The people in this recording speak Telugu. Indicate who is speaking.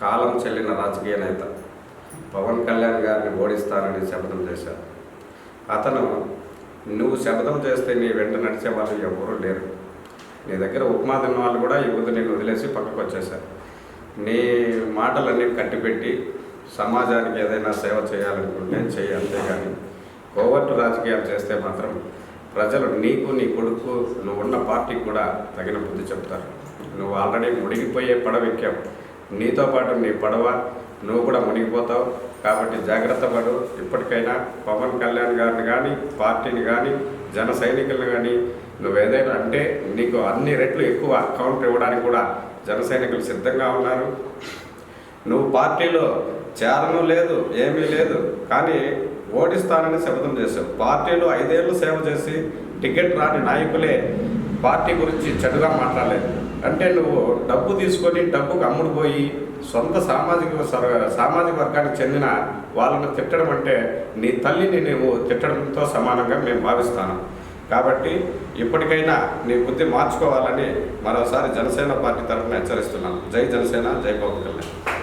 Speaker 1: కాలం చెల్లిన రాజకీయ నేత. పవన్ కళ్యాణ్ గారిని ఓడిస్తానని శపథం చేశారు. అతను నువ్వు శపథం చేస్తే నీ వెంట నడిచే వాళ్ళు ఎవరూ లేరు. నీ దగ్గర ఉప్మా తిన్న వాళ్ళు కూడా ఈ నేను వదిలేసి పక్కకు వచ్చేశారు. నీ మాటలన్నీ కట్టిపెట్టి సమాజానికి ఏదైనా సేవ చేయాలనుకుంటే చేయి అంతేగాని కోవర్టు రాజకీయాలు చేస్తే మాత్రం ప్రజలు నీకు నీ కొడుకు నువ్వు ఉన్న పార్టీకి కూడా తగిన బుద్ధి చెప్తారు. నువ్వు ఆల్రెడీ ముడిగిపోయే పడవ ఎక్కావు. నీతో పాటు నీ పడవ నువ్వు కూడా మునిగిపోతావు. కాబట్టి జాగ్రత్త పడు. ఇప్పటికైనా పవన్ కళ్యాణ్ గారిని కానీ పార్టీని కానీ జన సైనికులను కానీ నువ్వు ఏదైనా అంటే నీకు అన్ని రెట్లు ఎక్కువ కౌంటర్ ఇవ్వడానికి కూడా జన సైనికులు సిద్ధంగా ఉన్నారు. నువ్వు పార్టీలో చేరను లేదు ఏమీ లేదు. కానీ ఓడిస్తానని శపథం చేశావు. పార్టీలో ఐదేళ్ళు సేవ చేసి టికెట్ రాని నాయకులే పార్టీ గురించి చెడుగా మాట్లాడలేదు. అంటే నువ్వు డబ్బు తీసుకొని డబ్బుకు అమ్ముడుపోయి సొంత సామాజిక సర- సామాజిక వర్గానికి చెందిన వాళ్ళను తిట్టడం అంటే నీ తల్లిని నువ్వు తిట్టడంతో సమానంగా మేము భావిస్తాను. కాబట్టి ఇప్పటికైనా నీ బుద్ధి మార్చుకోవాలని మరోసారి జనసేన పార్టీ తరఫున హెచ్చరిస్తున్నాను. జై జనసేన జై పవన్ కళ్యాణ్.